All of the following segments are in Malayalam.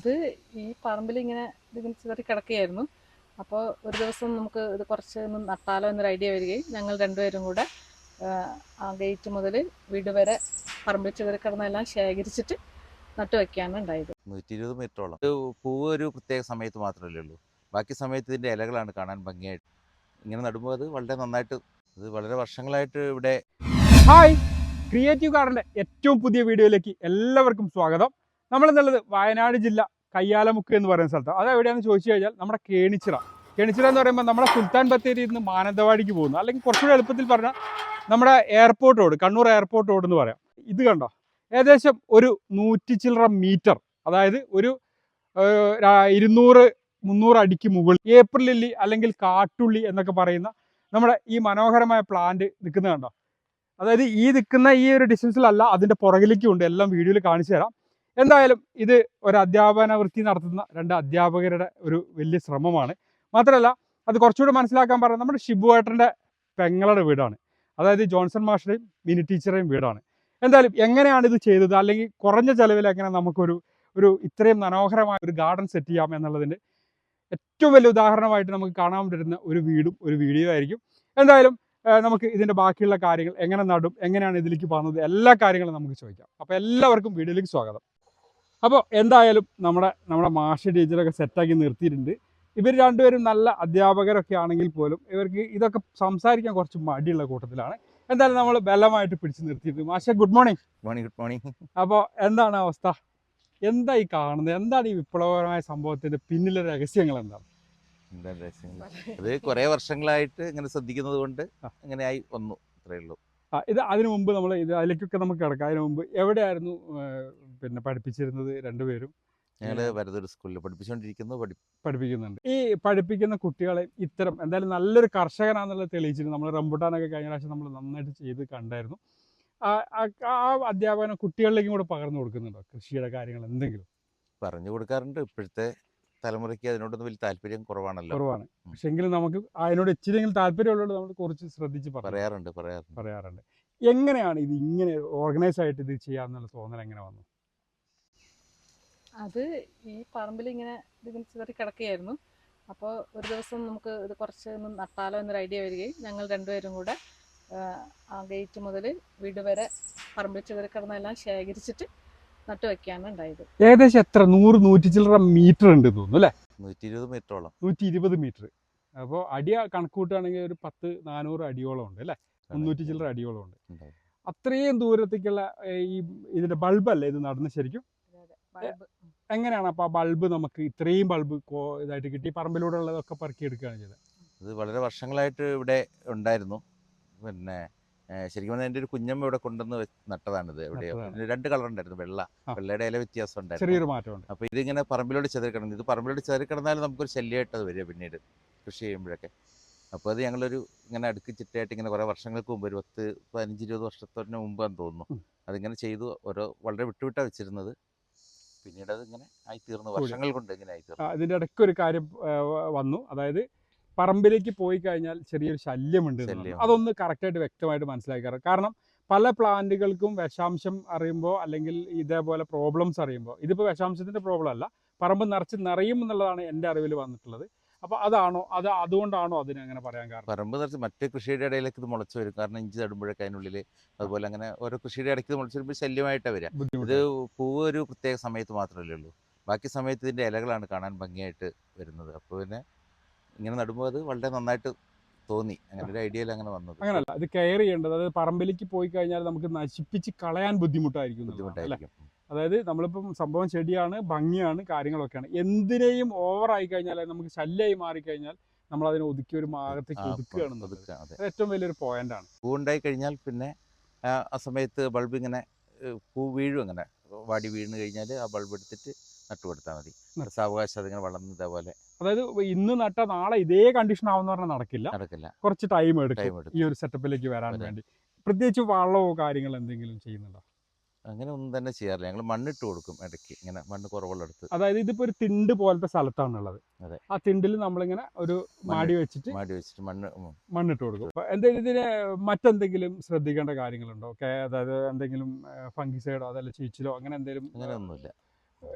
ഇത് ഈ പറമ്പിൽ ഇങ്ങനെ ഇതിങ്ങനെ ചിതറി കിടക്കുകയായിരുന്നു. അപ്പോൾ ഒരു ദിവസം നമുക്ക് ഇത് കുറച്ച് ഒന്ന് നട്ടാലോ എന്നൊരു ഐഡിയ വരികയും ഞങ്ങൾ രണ്ടുപേരും കൂടെ ആ, ഗേറ്റ് മുതൽ വീട് വരെ പറമ്പിൽ ചിതറി കിടന്നെല്ലാം ശേഖരിച്ചിട്ട് നട്ടു വയ്ക്കാണ് ഉണ്ടായത്. നൂറ്റി ഇരുപത് മീറ്ററോളം ഇത് പൂവ് ഒരു പ്രത്യേക സമയത്ത് മാത്രമല്ലേ ഉള്ളൂ. ബാക്കി സമയത്ത് ഇതിന്റെ ഇലകളാണ് കാണാൻ ഭംഗിയായിട്ട്. ഇങ്ങനെ നടുമ്പോൾ അത് വളരെ നന്നായിട്ട് ഇത് വളരെ വർഷങ്ങളായിട്ട് ഇവിടെ ഹായ് ക്രിയേറ്റീവ് ഗാർഡന്റെ ഏറ്റവും പുതിയ വീഡിയോയിലേക്ക് എല്ലാവർക്കും സ്വാഗതം. നമ്മളെന്നുള്ളത് വയനാട് ജില്ല കയ്യാലമുക്ക് എന്ന് പറയുന്ന സ്ഥലത്ത്. അത് എവിടെയാണെന്ന് ചോദിച്ചു കഴിഞ്ഞാൽ നമ്മുടെ കേണിച്ചിറ. കേണിച്ചിറ എന്ന് പറയുമ്പോൾ നമ്മുടെ സുൽത്താൻ ബത്തേരിയിൽ നിന്ന് മാനന്തവാടിക്ക് പോകുന്നു. അല്ലെങ്കിൽ കുറച്ചുകൂടി എളുപ്പത്തിൽ പറഞ്ഞാൽ നമ്മുടെ airport road Kannur airport road എന്ന് പറയാം. ഇത് കണ്ടോ? ഏകദേശം ഒരു നൂറ്റി ചില്ലറ മീറ്റർ അതായത് ഒരു ഇരുന്നൂറ് മുന്നൂറ് അടിക്ക് മുകളിൽ ഏപ്രിലില്ലി അല്ലെങ്കിൽ കാട്ടുള്ളി എന്നൊക്കെ പറയുന്ന നമ്മുടെ ഈ മനോഹരമായ പ്ലാന്റ് നിൽക്കുന്നത് കണ്ടോ? അതായത് ഈ നിൽക്കുന്ന ഈ ഒരു ഡിസ്റ്റൻസിലല്ല അതിന്റെ പുറകിലേക്കും ഉണ്ട്. എല്ലാം വീഡിയോയിൽ കാണിച്ചു തരാം. എന്തായാലും ഇത് ഒരു അധ്യാപന വൃത്തി നടത്തുന്ന രണ്ട് അധ്യാപകരുടെ ഒരു വലിയ ശ്രമമാണ്. മാത്രമല്ല അത് കുറച്ചുകൂടി മനസ്സിലാക്കാൻ പറഞ്ഞാൽ നമ്മുടെ ഷിബു ഏട്ടന്റെ പെങ്ങളുടെ വീടാണ്. അതായത് ജോൺസൺ മാസ്റ്ററുടെയും മിനി ടീച്ചറുടെയും വീടാണ്. എന്തായാലും എങ്ങനെയാണ് ഇത് ചെയ്തത്? അല്ലെങ്കിൽ കുറഞ്ഞ ചെലവിൽ എങ്ങനെ നമുക്കൊരു ഒരു ഇത്രയും മനോഹരമായ ഒരു ഗാർഡൻ സെറ്റ് ചെയ്യാം എന്നുള്ളതിന്റെ ഏറ്റവും വലിയ ഉദാഹരണമായിട്ട് നമുക്ക് കാണാൻ പറ്റുന്ന ഒരു വീടും ഒരു വീഡിയോ ആയിരിക്കും. എന്തായാലും നമുക്ക് ഇതിന്റെ ബാക്കിയുള്ള കാര്യങ്ങൾ എങ്ങനെ നടും എങ്ങനെയാണ് ഇതിലേക്ക് പോകുന്നത്? എല്ലാ കാര്യങ്ങളും നമുക്ക് ചോദിക്കാം. അപ്പോൾ എല്ലാവർക്കും വീഡിയോയിലേക്ക് സ്വാഗതം. അപ്പോൾ എന്തായാലും നമ്മുടെ നമ്മുടെ മാഷ് ടീച്ചറൊക്കെ സെറ്റാക്കി നിർത്തിയിട്ടുണ്ട്. ഇവർ രണ്ടുപേരും നല്ല അധ്യാപകരൊക്കെ ആണെങ്കിൽ പോലും ഇവർക്ക് ഇതൊക്കെ സംസാരിക്കാൻ കുറച്ച് മടിയുള്ള കൂട്ടത്തിലാണ്. എന്തായാലും നമ്മൾ ബലമായിട്ട് പിടിച്ചു നിർത്തിയിട്ടുണ്ട്. മാഷ good morning morning good morning അപ്പോൾ എന്താണ് അവസ്ഥ? എന്താ ഈ കാണുന്നത്? എന്താണ് ഈ വിപ്ലവകരമായ സംഭവത്തിന്റെ പിന്നിലെ രഹസ്യങ്ങൾ എന്താണ്? അത് കുറെ വർഷങ്ങളായിട്ട് ഇങ്ങനെ ശ്രദ്ധിക്കുന്നത് കൊണ്ട് അങ്ങനെയായി ആയി വന്നു. അത്രേ ഉള്ളൂ. ഇത് അതിനു മുമ്പ് നമ്മൾ ഇത് അതിലേക്കൊക്കെ നമുക്ക് കിടക്കാം. അതിനു മുമ്പ് എവിടെയായിരുന്നു പിന്നെ പഠിപ്പിച്ചിരുന്നത് രണ്ടുപേരും ഞങ്ങൾ വരതൊരു സ്കൂളിൽ പഠിപ്പിച്ചുകൊണ്ടിരിക്കുന്നു പഠി പഠിപ്പിക്കുന്നുണ്ട്. ഈ പഠിപ്പിക്കുന്ന കുട്ടികളെ ഇത്തരം എന്തായാലും നല്ലൊരു കർഷകനാണെന്നുള്ളത് തെളിയിച്ചിരുന്നു നമ്മൾ റംബുട്ടാനൊക്കെ കഴിഞ്ഞ പ്രാവശ്യം നമ്മൾ നന്നായിട്ട് ചെയ്ത് കണ്ടായിരുന്നു. ആ അധ്യാപനം കുട്ടികളിലേക്കും കൂടെ പകർന്നു കൊടുക്കുന്നുണ്ടോ? കൃഷിയുടെ കാര്യങ്ങൾ എന്തെങ്കിലും? പറഞ്ഞു കൊടുക്കാറുണ്ട്. ഇപ്പോഴത്തെ തലമുറയ്ക്ക് അതിനോടൊന്നും വലിയ താല്പര്യം കുറവാണല്ലോ. കുറവാണ്. പക്ഷെ എങ്കിലും നമുക്ക് അതിനോട് ഇച്ചിരിയെങ്കിലും താല്പര്യമുള്ളത് നമ്മൾ കുറച്ച് ശ്രദ്ധിച്ച് പറയാറുണ്ട് പറയാറുണ്ട്. പറയാറുണ്ട്. എങ്ങനെയാണ് ഇത് ഇങ്ങനെ ഓർഗനൈസ് ആയിട്ട് ഇത് ചെയ്യാന്നുള്ള തോന്നൽ എങ്ങനെ വന്നു? അത് ഈ പറമ്പിൽ ഇങ്ങനെ ഇതിങ്ങനെ ചിതറി കിടക്കുകയായിരുന്നു. അപ്പോൾ ഒരു ദിവസം നമുക്ക് ഇത് കുറച്ച് ഒന്ന് നട്ടാലോ എന്നൊരു ഐഡിയ വരികയും ഞങ്ങൾ രണ്ടുപേരും കൂടെ ആ, ഗേറ്റ് മുതൽ വീട് വരെ പറമ്പിൽ ചിതറി കിടന്നെല്ലാം ശേഖരിച്ചിട്ട് നട്ടു വയ്ക്കാണ് ഉണ്ടായത്. ഏകദേശം എത്ര? നൂറ് നൂറ്റി ചില്ലറ മീറ്റർ ഉണ്ട് തോന്നുന്നു അല്ലേ? നൂറ്റി ഇരുപത് മീറ്ററോളം. നൂറ്റി ഇരുപത് മീറ്റർ. അപ്പോൾ അടി കണക്ക് കൂട്ടുകയാണെങ്കിൽ ഒരു പത്ത് നാനൂറ് അടിയോളം ഉണ്ട് അല്ലേ? മുന്നൂറ്റി ചില്ലറ അടിയോളം ഉണ്ട്. അത്രയും ദൂരത്തേക്കുള്ള ഈ ഇതിന്റെ ബൾബല്ലേ ഇത് നടന്ന് ശരിക്കും? എങ്ങനെയാണ് അപ്പോൾ ആ ബൾബ് നമുക്ക് ഇത്രയും ബൾബ് ഇതായിട്ട് കിട്ടി? പറമ്പിലൂടെ ഉള്ളതൊക്കെ പറക്കി എടുക്കുകയാണ് ചെയ്തത്. ഇത് വളരെ വർഷങ്ങളായിട്ട് ഇവിടെ ഉണ്ടായിരുന്നു. പിന്നെ ശരിക്കും പറഞ്ഞാൽ എന്റെ ഒരു കുഞ്ഞമ്മ ഇവിടെ കൊണ്ടുവന്ന് നട്ടതാണിത് ഇവിടെ രണ്ട് കളർ ഉണ്ടായിരുന്നു വെള്ള. വെള്ളയുടെ ഇല വ്യത്യാസം ഉണ്ടായിരുന്നു. ചെറിയൊരു മാറ്റമുണ്ട് അപ്പോൾ ഇതിങ്ങനെ പറമ്പിലോട് ചെതറി കിടന്നു ഇത് പറമ്പിലോട് ചെതറി കിടന്നാലും നമുക്കൊരു ശല്യമായിട്ട് അത് വരിക പിന്നീട് കൃഷി ചെയ്യുമ്പോഴൊക്കെ. അപ്പോൾ അത് ഞങ്ങളൊരു ഇങ്ങനെ അടുക്കി ചിട്ടയായിട്ട് ഇങ്ങനെ കുറേ വർഷങ്ങൾക്ക് മുമ്പ് ഒരു പത്ത് പതിനഞ്ച് ഇരുപത് വർഷത്തിന് മുമ്പാന്ന് തോന്നുന്നു. അതിങ്ങനെ ചെയ്തു ഓരോ വളരെ വിട്ടുവിട്ടാണ് വെച്ചിരുന്നത്. പിന്നീട് അത് ഇങ്ങനെ ആയിത്തീർന്നു. തീർന്നു വർഷങ്ങൾ കൊണ്ട് ഇങ്ങനെ ആയി തീർന്നു അതിന്റെ ഇടയ്ക്ക് ഒരു കാര്യം വന്നു. അതായത് പറമ്പിലേക്ക് പോയി കഴിഞ്ഞാൽ ചെറിയൊരു ശല്യമുണ്ട്. അതൊന്ന് കറക്റ്റായിട്ട് വ്യക്തമായിട്ട് മനസ്സിലാക്കാറ് കാരണം പല പ്ലാന്റുകൾക്കും വിഷാംശം അറിയുമ്പോൾ അല്ലെങ്കിൽ ഇതേപോലെ പ്രോബ്ലംസ് അറിയുമ്പോൾ ഇതിപ്പോൾ വിഷാംശത്തിന്റെ പ്രോബ്ലം അല്ല പറമ്പ് നിറച്ച് നിറയും എന്നുള്ളതാണ് എന്റെ അറിവിൽ വന്നിട്ടുള്ളത്. അപ്പോൾ അതാണോ അത് അതുകൊണ്ടാണോ അതിന് അങ്ങനെ പറയാൻ കാരണം? പറമ്പ് നിറച്ച് മറ്റു കൃഷിയുടെ ഇടയിലേക്ക് ഇത് മുളച്ചു വരും. കാരണം ഇഞ്ചി നടുമ്പോഴൊക്കെ അതിനുള്ളിൽ അതുപോലെ അങ്ങനെ ഓരോ കൃഷിയുടെ ഇടയ്ക്ക് മുളച്ചു വരുമ്പോൾ ശല്യമായിട്ടാണ് വരിക. ഇത് പൂവ് ഒരു പ്രത്യേക സമയത്ത് മാത്രമല്ലേ ഉള്ളൂ. ബാക്കി സമയത്ത് ഇതിന്റെ ഇലകളാണ് കാണാൻ ഭംഗിയായിട്ട് വരുന്നത്. അപ്പോൾ പിന്നെ ഇങ്ങനെ നടുമ്പോൾ അത് വളരെ നന്നായിട്ട് തോന്നി. അങ്ങനെ ഒരു ഐഡിയയിൽ അങ്ങനെ വന്നത്. അങ്ങനല്ല. ഇത് കെയർ ചെയ്യേണ്ടത് അതായത് പറമ്പിലേക്ക് പോയി കഴിഞ്ഞാൽ നമുക്ക് നശിപ്പിച്ച് കളയാൻ ബുദ്ധിമുട്ടായിരിക്കും ബുദ്ധിമുട്ടായിരിക്കും. അതായത് നമ്മളിപ്പം സംഭവം ചെടിയാണ് ഭംഗിയാണ് കാര്യങ്ങളൊക്കെയാണ്. എന്തിനേയും ഓവറായി കഴിഞ്ഞാൽ നമുക്ക് ശല്യമായി മാറിക്കഴിഞ്ഞാൽ നമ്മൾ അതിനെ ഒതുക്കി ഒരു ഭാഗത്തേക്ക് ഒതുക്കുകയാണ് ഏറ്റവും വലിയൊരു പോയിന്റ് ആണ്. പൂണ്ടായി കഴിഞ്ഞാൽ പിന്നെ ആ സമയത്ത് ബൾബ് ഇങ്ങനെ പൂ വീഴും അങ്ങനെ. വാടി വീണ് കഴിഞ്ഞാൽ ആ ബൾബ് എടുത്തിട്ട് നട്ടുകൊടുത്താൽ മതി. സാവകാശം അതിങ്ങനെ വളർന്ന് ഇതേപോലെ. അതായത് ഇന്ന് നട്ട നാളെ ഇതേ കണ്ടീഷൻ ആവുന്ന പറഞ്ഞാൽ നടക്കില്ല. നടക്കില്ല. കുറച്ച് ടൈം എടുക്കും ഈ ഒരു സെറ്റപ്പിലേക്ക് വരാൻ വരാൻ. വേണ്ടി. പ്രത്യേകിച്ച് വളമോ കാര്യങ്ങൾ എന്തെങ്കിലും ചെയ്യുന്നുണ്ടോ? അങ്ങനെ ഒന്നും തന്നെ ചെയ്യാറില്ല. ഞങ്ങൾ മണ്ണിട്ട് കൊടുക്കും ഇടയ്ക്ക് ഇങ്ങനെ മണ്ണ് കുറവുള്ള അടുത്ത് അതായത് ഇതിപ്പോ ഒരു തിണ്ട് പോലത്തെ സ്ഥലത്താണുള്ളത്. അതെ. ആ തിണ്ടിൽ നമ്മളിങ്ങനെ ഒരു മാടി വെച്ചിട്ട് മാടി വെച്ചിട്ട് മണ്ണ് മണ്ണിട്ട് കൊടുക്കും. എന്തെങ്കിലും ഇതിന് മറ്റെന്തെങ്കിലും ശ്രദ്ധിക്കേണ്ട കാര്യങ്ങളുണ്ടോ? ഓക്കെ അതായത് എന്തെങ്കിലും ഫംഗിസൈഡോ അതല്ല ചീച്ചിലോ അങ്ങനെ എന്തെങ്കിലും അങ്ങനെ ഒന്നുമില്ല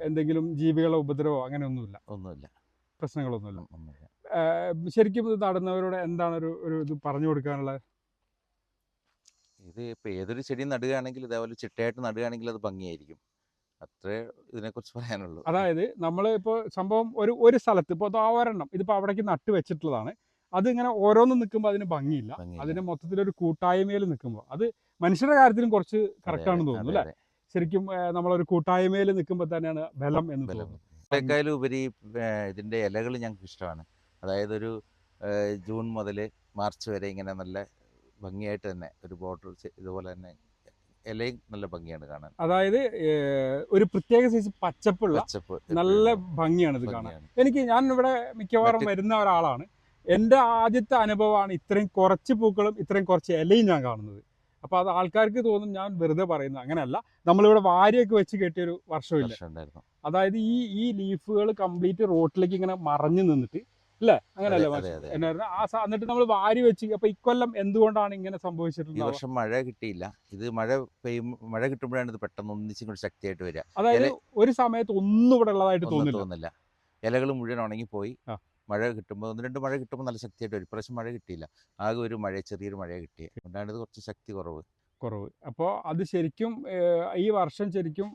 എന്തെങ്കിലും ജീവികളോ ഉപദ്രവോ അങ്ങനെ ഒന്നുമില്ല. ഒന്നുമില്ല പ്രശ്നങ്ങളൊന്നുമില്ല ശരിക്കും ഇത് നടന്നവരോട് എന്താണ് ഒരു ഒരു ഇത് പറഞ്ഞു കൊടുക്കാനുള്ള ഇത് ഇപ്പൊ ഏതൊരു ചെടി നടുകയാണെങ്കിൽ ഇതേപോലെ ചിട്ടയായിട്ട് നടുകയാണെങ്കിൽ അത് ഭംഗിയായിരിക്കും. അത്രേ ഇതിനെക്കുറിച്ച് പറയാനുള്ളൂ. അതായത് നമ്മൾ ഇപ്പോൾ സംഭവം ഒരു ഒരു സ്ഥലത്ത് ഇപ്പോൾ ഒരെണ്ണം ഇതിപ്പോൾ അവിടേക്ക് നട്ട് വെച്ചിട്ടുള്ളതാണ്. അത് ഇങ്ങനെ ഓരോന്നും നിൽക്കുമ്പോൾ അതിന് ഭംഗിയില്ല. അതിന് മൊത്തത്തിൽ ഒരു കൂട്ടായ്മയിൽ നിൽക്കുമ്പോൾ അത് മനുഷ്യരുടെ കാര്യത്തിലും കുറച്ച് കറക്റ്റാണെന്ന് തോന്നുന്നു അല്ലേ? ശരിക്കും നമ്മളൊരു കൂട്ടായ്മയിൽ നിൽക്കുമ്പോൾ തന്നെയാണ് ബലം എന്ന് തോന്നുന്നത്. ഉപരി ഇതിന്റെ ഇതിന്റെ ഇലകൾ ഞങ്ങൾക്ക് ഇഷ്ടമാണ് അതായത് ഒരു ജൂൺ മുതൽ മാർച്ച് വരെ ഇങ്ങനെ നല്ല ഭംഗിയായിട്ട് തന്നെ ഒരു ബോർഡർ ഇതുപോലെ തന്നെ ഇലയും നല്ല ഭംഗിയാണ് കാണാൻ. അതായത് ഒരു പ്രത്യേക സൈസ് പച്ചപ്പുള്ള പച്ചപ്പ് നല്ല ഭംഗിയാണ് ഇത് കാണാൻ. എനിക്ക് ഞാൻ ഇവിടെ മിക്കവാറും വരുന്ന ഒരാളാണ്. എന്റെ ആദ്യത്തെ അനുഭവമാണ് ഇത്രയും കുറച്ച് പൂക്കളും ഇത്രയും കുറച്ച് ഇലയും ഞാൻ കാണുന്നത്. അപ്പോൾ അത് ആൾക്കാർക്ക് തോന്നും ഞാൻ വെറുതെ പറയുന്നത് അങ്ങനെയല്ല. നമ്മളിവിടെ വാരിയൊക്കെ വെച്ച് കെട്ടിയൊരു വർഷമില്ല. വർഷം അതായത് ഈ ഈ ലീഫുകൾ കംപ്ലീറ്റ് റോട്ടിലേക്ക് ഇങ്ങനെ മറഞ്ഞു നിന്നിട്ട് അല്ലേ അങ്ങനെയല്ലേ. എന്നായിരുന്നു ആ എന്നിട്ട് നമ്മൾ വാരി വെച്ച് അപ്പൊ ഇക്കൊല്ലം എന്തുകൊണ്ടാണ് ഇങ്ങനെ ഈ സംഭവിച്ചിട്ടുള്ളത് വർഷം മഴ കിട്ടിയില്ല. ഇത് മഴ പെയ്യും മഴ കിട്ടുമ്പോഴാണ് ഇത് പെട്ടെന്ന് ഒന്നിച്ചും കൂടി ശക്തിയായിട്ട് വരിക. അതായത് ഒരു സമയത്ത് ഒന്നും ഇവിടെ ഉള്ളതായിട്ട് തോന്നുന്നില്ല ഇലകൾ മുഴുവൻ ഉണങ്ങിപ്പോയി. പോയി മഴ കിട്ടുമ്പോൾ ഒന്ന് രണ്ട് മഴ കിട്ടുമ്പോൾ നല്ല ശക്തിയായിട്ട് വരും. ഇപ്രാവശ്യം മഴ കിട്ടിയില്ല. ആകെ ഒരു മഴ ചെറിയൊരു മഴ കിട്ടിയത് അതുകൊണ്ടാണ് ഇത് കുറച്ച് ശക്തി കുറവ്. കുറവ്. അപ്പോൾ അത് ശരിക്കും ഈ വർഷം ശരിക്കും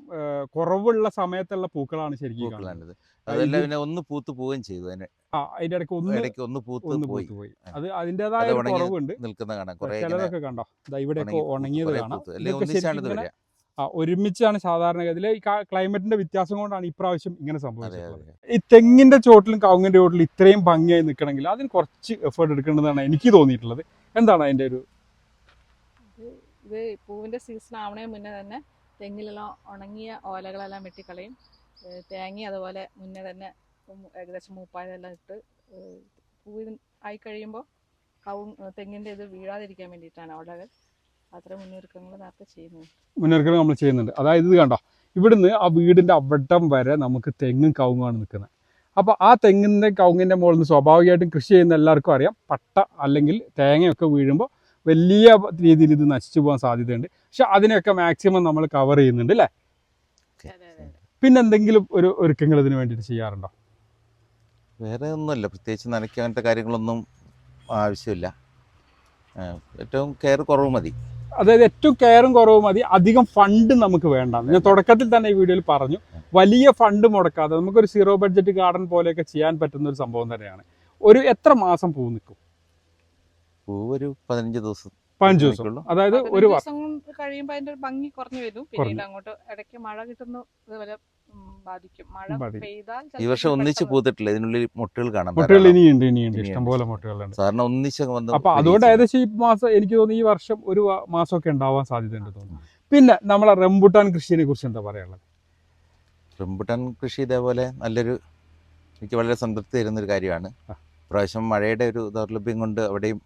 കുറവുള്ള സമയത്തുള്ള പൂക്കളാണ് ശരിക്കും ഈ കാണുന്നത്. അതെല്ലാം പിന്നെ ഒന്ന് പൂത്ത് പോവുകയും ചെയ്തു. അതിന് ആ അതിന്റെ ഇടയ്ക്ക് ഒന്ന് ഇടയ്ക്ക് ഒന്ന് പൂത്ത് ഒന്ന് പോയി. പൂത്ത് പോയി. അത് അതിന്റെതായ അത് ഒരു ഉണങ്ങി കുറവുണ്ട്. നിൽക്കുന്ന കാണാം. ചിലതൊക്കെ കണ്ടോ? ഇതാ ഇവിടെയൊക്കെ ഉണങ്ങിയത് കാണാം. ആ ഒരുമിച്ചാണ് സാധാരണഗതിയിൽ ഈ ക്ലൈമറ്റിന്റെ വ്യത്യാസം കൊണ്ടാണ് ഇപ്രാവശ്യം ഇങ്ങനെ സംഭവിച്ചത് ഈ തെങ്ങിന്റെ ചോട്ടിലും കവുങ്ങിന്റെ ചോട്ടിലും ഇത്രയും ഭംഗിയായി നിൽക്കണമെങ്കിൽ അതിന് കുറച്ച് എഫേർട്ട് എടുക്കേണ്ടതാണ് എനിക്ക് തോന്നിയിട്ടുള്ളത്. എന്താണ് അതിന്റെ ഒരു ഇത് പൂവിന്റെ സീസൺ ആവണേ മുന്നേ തന്നെ തെങ്ങിലെല്ലാം ഉണങ്ങിയ ഓലകളെല്ലാം വെട്ടിക്കളയും. തേങ്ങ അതുപോലെ മുന്നേ തന്നെ ഏകദേശം മൂപ്പായതെല്ലാം ഇട്ട് പൂവിൻ ആയി കഴിയുമ്പോൾ കവും തെങ്ങിന്റെ ഇത് വീഴാതിരിക്കാൻ വേണ്ടിയിട്ടാണ് ഓലകൾ. അത്ര മുന്നൊരുക്കങ്ങൾ നേരത്തെ ചെയ്യുന്നത്. മുന്നൊരുക്കങ്ങൾ നമ്മൾ ചെയ്യുന്നുണ്ട്. അതായത് ഇത് കണ്ടോ? ഇവിടുന്ന് ആ വീടിന്റെ അവിടം വരെ നമുക്ക് തെങ്ങും കവുങ്ങാണ് നിൽക്കുന്നത്. അപ്പോൾ ആ തെങ്ങിന്റെ കവുങ്ങിന്റെ മുകളിൽ നിന്ന് സ്വാഭാവികമായിട്ടും കൃഷി ചെയ്യുന്ന എല്ലാവർക്കും അറിയാം. പട്ട അല്ലെങ്കിൽ തേങ്ങയൊക്കെ വീഴുമ്പോൾ വലിയ രീതിയിൽ ഇത് നശിച്ചു പോകാൻ സാധ്യതയുണ്ട്. പക്ഷെ അതിനെയൊക്കെ മാക്സിമം നമ്മൾ കവർ ചെയ്യുന്നുണ്ട് അല്ലേ? അതെ, അതെ, അതെ. പിന്നെ എന്തെങ്കിലും ഒരു ഒരുക്കങ്ങൾ ഇതിന് വേണ്ടിയിട്ട് ചെയ്യാറുണ്ടോ? വേറെ ഒന്നുമല്ല. പ്രത്യേകിച്ച് നനയ്ക്ക് അങ്ങനത്തെ കാര്യങ്ങളൊന്നും ആവശ്യമില്ല. ഏറ്റവും കെയർ കുറവ് മതി. അതായത് ഏറ്റവും കെയറും കുറവ് മതി. അധികം ഫണ്ട് നമുക്ക് വേണ്ട. ഞാൻ തുടക്കത്തിൽ തന്നെ ഈ വീഡിയോയിൽ പറഞ്ഞു. വലിയ ഫണ്ട് മുടക്കാതെ നമുക്കൊരു സീറോ ബഡ്ജറ്റ് ഗാർഡൻ പോലെയൊക്കെ ചെയ്യാൻ പറ്റുന്ന ഒരു സംഭവം തന്നെയാണ്. ഒരു എത്ര മാസം പൂ നിൽക്കും? പൂവ് ഒരു പതിനഞ്ച് ദിവസം പതിനഞ്ച് ദിവസം. അതായത് ഒരു വ- ദിവസം കൊണ്ട് കഴിയുമ്പോൾ അതിന്റെ ഭംഗി കുറഞ്ഞു വരും. പിന്നീട് അങ്ങോട്ട് ഇടയ്ക്ക് മഴ കിട്ടുന്ന ഇതുപോലെ ബാധിക്കും. മഴ. പെയ്താൽ ഈ വർഷം ഒന്നിച്ച് പൂത്തിട്ടില്ല. ഇതിനുള്ളിൽ മുട്ടകൾ കാണാം മുട്ടകൾ ഇനിയുണ്ട് ഇനിയുണ്ട്. ഇഷ്ടംപോലെ മുട്ടകളുണ്ട്. സാറിന് ഒന്നിച്ച് വന്ന് അപ്പൊ അതുകൊണ്ട് ഏകദേശം ഈ മാസം എനിക്ക് തോന്നുന്നു ഈ വർഷം ഒരു മാസം മാസമൊക്കെ ഉണ്ടാവാൻ സാധ്യതയുണ്ട് തോന്നുന്നു. പിന്നെ നമ്മളെ റംബുട്ടാൻ കൃഷിയെ കുറിച്ച് എന്താ പറയാനുള്ളത്? റംബുട്ടാൻ കൃഷി ഇതേപോലെ നല്ലൊരു എനിക്ക് വളരെ സംതൃപ്തി തരുന്ന ഒരു കാര്യമാണ്. പ്രാവശ്യം മഴയുടെ ഒരു ദൗർലഭ്യം കൊണ്ട് അവിടെയും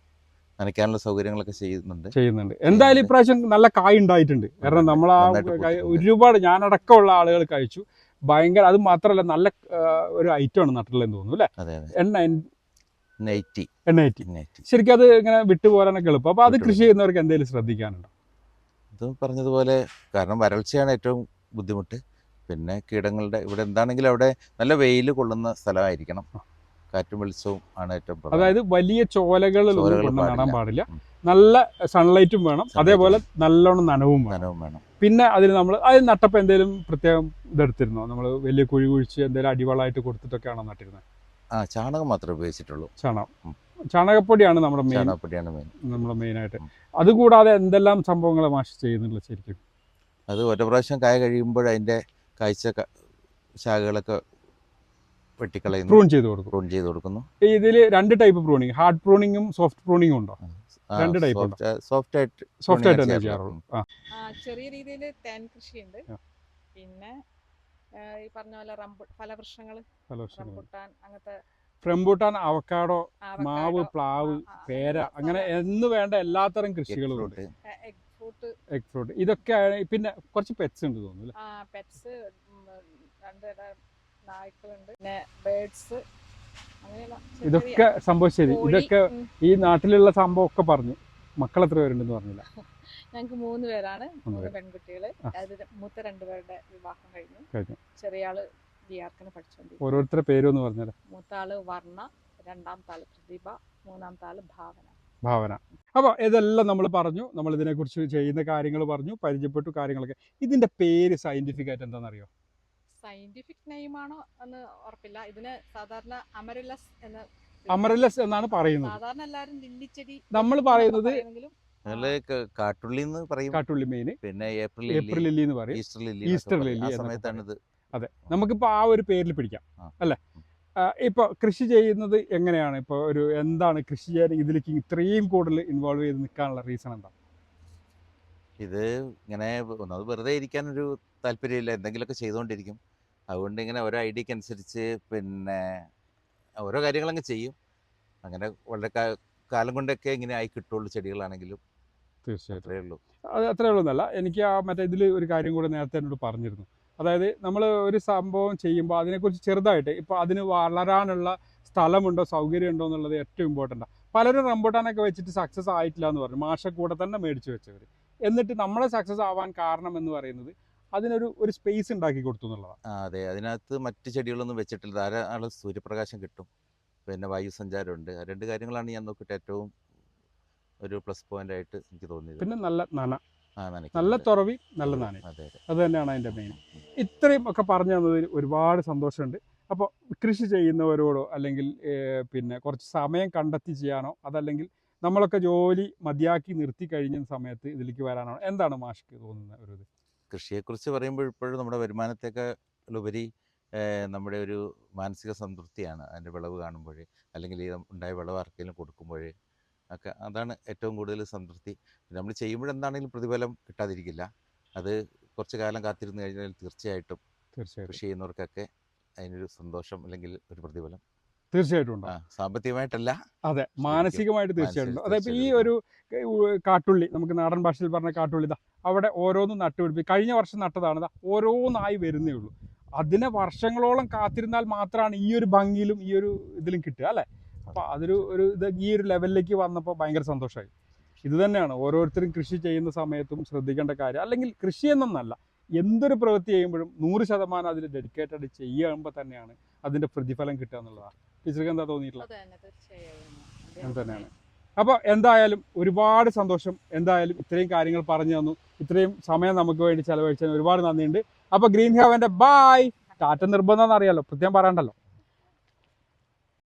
നനയ്ക്കാനുള്ള സൗകര്യങ്ങളൊക്കെ ചെയ്യുന്നുണ്ട്. ചെയ്യുന്നുണ്ട്. എന്തായാലും ഇപ്രാവശ്യം നല്ല കായ് ഉണ്ടായിട്ടുണ്ട്. കാരണം നമ്മൾ ആ. ഒരുപാട് ഞാനടക്കമുള്ള ആളുകൾ കഴിച്ചു. ഭയങ്കര അത് മാത്രമല്ല നല്ല ഒരു ഐറ്റമാണ് നട്ടില്ലെന്ന് തോന്നുന്നു അല്ലേ? എണ്ണ നൈറ്റി എണ്ണയറ്റി നൈറ്റി ശരിക്കും അത് ഇങ്ങനെ വിട്ടുപോരാനൊക്കെ എളുപ്പം. അപ്പൊ അത് കൃഷി ചെയ്യുന്നവർക്ക് എന്തെങ്കിലും ശ്രദ്ധിക്കാനുണ്ടോ? ഇത് പറഞ്ഞതുപോലെ കാരണം വരൾച്ചയാണ് ഏറ്റവും ബുദ്ധിമുട്ട്. പിന്നെ കീടങ്ങളുടെ ഇവിടെ എന്താണെങ്കിലും അവിടെ നല്ല വെയിൽ കൊള്ളുന്ന സ്ഥലമായിരിക്കണം. കാറ്റും വെളിച്ചവും ആണ് ഏറ്റവും. അതായത് വലിയ ചോലകളിലൊന്നും നടാൻ പാടില്ല. നല്ല സൺലൈറ്റും വേണം. അതേപോലെ നല്ലോണം നനവും വേണം. നനവും വേണം. പിന്നെ അതിന് നമ്മൾ അത് നട്ടപ്പോൾ എന്തെങ്കിലും പ്രത്യേകം ഇതെടുത്തിരുന്നോ? നമ്മൾ വലിയ കുഴി കുഴിച്ച് എന്തെങ്കിലും അടിവളമായിട്ട് കൊടുത്തിട്ടൊക്കെയാണോ നട്ടിരുന്നത്? ആ ചാണകം മാത്രമേ ഉപയോഗിച്ചിട്ടുള്ളൂ. ചാണകം. ചാണകപ്പൊടിയാണ് നമ്മുടെ മെയിൻ ചാണകപ്പൊടിയാണ് മെയിൻ നമ്മുടെ മെയിനായിട്ട്. അതുകൂടാതെ എന്തെല്ലാം സംഭവങ്ങൾ മാഷ് ചെയ്യുന്നുള്ളൂ ശരിക്കും? അത് ഒറ്റ പ്രാവശ്യം കായ കഴിയുമ്പോൾ അതിന്റെ കാഴ്ച ശാഖകളൊക്കെ വെട്ടിക്കളയുന്നു. പ്രൂൺ ചെയ്ത് കൊടുക്കും. പ്രൂൺ ചെയ്ത് കൊടുക്കുന്നു. ഇതിൽ രണ്ട് ടൈപ്പ് പ്രൂണിങ്. ഹാർഡ് പ്രൂണിങ്ങും സോഫ്റ്റ് പ്രൂണിങ്ങും ഉണ്ടോ? രണ്ട് ടൈപ്പ്. സോഫ്റ്റ് ആയിട്ട് സോഫ്റ്റ് ആയിട്ട് തന്നെ ചെയ്യാറുള്ളൂ. ചെറിയ രീതിയിൽ തേൻ കൃഷിയുണ്ട്. പിന്നെ ഈ പറഞ്ഞ പോലെ ഫലവൃക്ഷങ്ങൾ പല റംബുട്ടാൻ അങ്ങനത്തെ റംബൂട്ടാൻ അവക്കാടോ മാവ് പ്ലാവ് പേര അങ്ങനെ എന്ന് വേണ്ട എല്ലാത്തരം കൃഷികളും ഉണ്ട്. എഗ് ഫ്രൂട്ട് ഇതൊക്കെയാണ് പിന്നെ കുറച്ച് പെറ്റ്സ് ഉണ്ട് തോന്നുന്നു അല്ലേ? നായ്ക്കളുണ്ട്. പിന്നെ ഇതൊക്കെ സംഭവം ശരി. ഇതൊക്കെ ഈ നാട്ടിലുള്ള സംഭവം ഒക്കെ പറഞ്ഞു. മക്കൾ എത്ര പേരുണ്ടെന്ന് പറഞ്ഞില്ല. ഞങ്ങൾക്ക് മൂന്ന് പേരാണ്. മൂന്ന് പെൺകുട്ടികൾ. മൂത്ത രണ്ടുപേരുടെ വിവാഹം കഴിഞ്ഞു. കഴിഞ്ഞു. ചെറിയ ആൾ ബി ആർക്കിന് പഠിച്ചുകൊണ്ടിരിക്കും ഓരോരുത്തരുടെ പേരും പറഞ്ഞത് മൂത്ത ആൾ വർണ രണ്ടാമത്തെ ആൾ പ്രതിഭ മൂന്നാമത്തെ ആൾ ഭാവന. ഭാവന. അപ്പോൾ ഇതെല്ലാം നമ്മൾ പറഞ്ഞു. നമ്മൾ ഇതിനെക്കുറിച്ച് ചെയ്യുന്ന കാര്യങ്ങൾ പറഞ്ഞു. പരിചയപ്പെട്ടു കാര്യങ്ങളൊക്കെ. ഇതിന്റെ പേര് സയന്റിഫിക് ആയിട്ട് എന്താണെന്നറിയോ? സയന്റിഫിക് നെയിമാണോ എന്ന് ഉറപ്പില്ല. ഇതിന് സാധാരണ അമരലസ് എന്ന് അമരലസ് എന്നാണ് പറയുന്നത്. സാധാരണ എല്ലാവരും ലില്ലിച്ചെടി നമ്മൾ പറയുന്നത് പറയുന്നെങ്കിലും ഞങ്ങൾ കാട്ടുള്ളി എന്ന് പറയും. കാട്ടുള്ളി മെയിൻ പിന്നെ ഏപ്രിൽ ഏപ്രിൽ ലില്ലി എന്ന് പറയും. Easter lily Easter lily. ആ എന്നൊക്കെ സമയത്താണ് ഇത് അതെ. നമുക്കിപ്പോൾ ആ ഒരു പേരിൽ പിടിക്കാം. ആ. അല്ലേ? ഇപ്പോൾ കൃഷി ചെയ്യുന്നത് എങ്ങനെയാണ്? ഇപ്പോൾ ഒരു എന്താണ് കൃഷി ചെയ്യാൻ ഇതിലേക്ക് ഇത്രയും കൂടുതൽ ഇൻവോൾവ് ചെയ്ത് നിൽക്കാനുള്ള റീസൺ എന്താ? ഇത് ഇങ്ങനെ ഒന്നത് വെറുതെ ഇരിക്കാൻ ഒരു താല്പര്യമില്ല. എന്തെങ്കിലുമൊക്കെ ചെയ്തുകൊണ്ടിരിക്കും. അതുകൊണ്ട് ഇങ്ങനെ ഓരോ ഐഡിയക്ക് അനുസരിച്ച് പിന്നെ ഓരോ കാര്യങ്ങളങ്ങ് ചെയ്യും. അങ്ങനെ വളരെ കാലം കൊണ്ടൊക്കെ ഇങ്ങനെ ആയി കിട്ടുള്ളൂ ചെടികളാണെങ്കിലും. തീർച്ചയായിട്ടും. അത്രേ ഉള്ളൂ. അത് അത്രേ ഉള്ളൂ എന്നല്ല എനിക്ക് ആ മറ്റേ ഇതിൽ ഒരു കാര്യം കൂടെ നേരത്തെ എന്നോട് പറഞ്ഞിരുന്നു. അതായത് നമ്മൾ ഒരു സംഭവം ചെയ്യുമ്പോൾ അതിനെക്കുറിച്ച് ചെറുതായിട്ട് ഇപ്പോൾ അതിന് വളരാനുള്ള സ്ഥലമുണ്ടോ സൗകര്യമുണ്ടോ എന്നുള്ളത് ഏറ്റവും ഇമ്പോർട്ടന്റ് പലരും റംബൂട്ടാനൊക്കെ വെച്ചിട്ട് സക്സസ് ആയിട്ടില്ല എന്ന് പറഞ്ഞു. മാഷ കൂടെ തന്നെ മേടിച്ച് വെച്ചവർ എന്നിട്ട് നമ്മളെ സക്സസ് ആവാൻ കാരണം എന്ന് പറയുന്നത് അതിനൊരു ഒരു സ്പേസ് ഉണ്ടാക്കി കൊടുത്തു എന്നുള്ളതാണ്. അതെ. അതിനകത്ത് മറ്റ് ചെടികളൊന്നും വെച്ചിട്ടില്ല. ധാരാളം സൂര്യപ്രകാശം കിട്ടും. പിന്നെ വായു സഞ്ചാരമുണ്ട് രണ്ട് കാര്യങ്ങളാണ് ഞാൻ നോക്കിയിട്ട് ഏറ്റവും ഒരു പ്ലസ് പോയിന്റ് ആയിട്ട് എനിക്ക് തോന്നിയത്. പിന്നെ നല്ല നന. നല്ല തുറവി നല്ല നന അത് തന്നെയാണ് അതിന്റെ മെയിൻ ഇത്രയും ഒക്കെ പറഞ്ഞു തന്നതിൽ ഒരുപാട് സന്തോഷമുണ്ട്. അപ്പോൾ കൃഷി ചെയ്യുന്നവരോടോ അല്ലെങ്കിൽ പിന്നെ കുറച്ച് സമയം കണ്ടെത്തി ചെയ്യാനോ അതല്ലെങ്കിൽ നമ്മളൊക്കെ ജോലി മതിയാക്കി നിർത്തി കഴിഞ്ഞ സമയത്ത് ഇതിലേക്ക് വരാനാണോ എന്താണ് മാഷിക്ക് തോന്നുന്ന ഒരു ഇത്? കൃഷിയെക്കുറിച്ച് പറയുമ്പോൾ ഇപ്പോഴും നമ്മുടെ വരുമാനത്തേക്കാളുപരി നമ്മുടെ ഒരു മാനസിക സംതൃപ്തിയാണ് അതിന്റെ വിളവ് കാണുമ്പോൾ അല്ലെങ്കിൽ ഈ ഉണ്ടായ വിളവ് ആർക്കെങ്കിലും കൊടുക്കുമ്പോൾ ഒക്കെ. അതാണ് ഏറ്റവും കൂടുതൽ സംതൃപ്തി. നമ്മൾ ചെയ്യുമ്പോഴെന്താണെങ്കിലും പ്രതിഫലം കിട്ടാതിരിക്കില്ല. അത് കുറച്ച് കാലം കാത്തിരുന്ന് കഴിഞ്ഞാൽ തീർച്ചയായിട്ടും തീർച്ചയായിട്ടും. കൃഷി ചെയ്യുന്നവർക്കൊക്കെ അതിനൊരു സന്തോഷം അല്ലെങ്കിൽ ഒരു പ്രതിഫലം. തീർച്ചയായിട്ടും ഉണ്ടാവും. സാമ്പത്തികമായിട്ടല്ല. അതെ മാനസികമായിട്ട് തീർച്ചയായിട്ടും അതായത് ഈ ഒരു കാട്ടുള്ളി നമുക്ക് നാടൻ ഭാഷയിൽ പറഞ്ഞ കാട്ടുള്ളി ഇതാ അവിടെ ഓരോന്നും നട്ടുപിടിപ്പി കഴിഞ്ഞ വർഷം നട്ടതാണ് ഓരോന്നായി വരുന്നേ ഉള്ളൂ. അതിനെ വർഷങ്ങളോളം കാത്തിരുന്നാൽ മാത്രമാണ് ഈ ഒരു ഭംഗിയിലും ഈ ഒരു ഇതിലും കിട്ടുക അല്ലേ? അപ്പൊ അതൊരു ഒരു ഇത് ഈ ഒരു ലെവലിലേക്ക് വന്നപ്പോൾ ഭയങ്കര സന്തോഷമായി. ഇത് തന്നെയാണ് ഓരോരുത്തരും കൃഷി ചെയ്യുന്ന സമയത്തും ശ്രദ്ധിക്കേണ്ട കാര്യം. അല്ലെങ്കിൽ കൃഷി എന്നൊന്നല്ല എന്തൊരു പ്രവൃത്തി ചെയ്യുമ്പോഴും നൂറ് ശതമാനം അതിൽ ഡെഡിക്കേറ്റഡ് ചെയ്യുമ്പോൾ തന്നെയാണ് അതിന്റെ പ്രതിഫലം കിട്ടുക എന്നുള്ളതാണ്. ടീച്ചർക്ക് എന്താ തോന്നിയിട്ടുള്ളത്? തന്നെയാണ്. അപ്പോൾ എന്തായാലും ഒരുപാട് സന്തോഷം. എന്തായാലും ഇത്രയും കാര്യങ്ങൾ പറഞ്ഞു തന്നു. ഇത്രയും സമയം നമുക്ക് വേണ്ടി ചെലവഴിച്ചതിന് ഒരുപാട് നന്ദിയുണ്ട്. അപ്പോൾ ഗ്രീൻ ഹവന്റെ ബായ് ടാറ്റ നിർബന്ധം എന്നറിയാലോ. പ്രത്യേകം പറയണ്ടല്ലോ.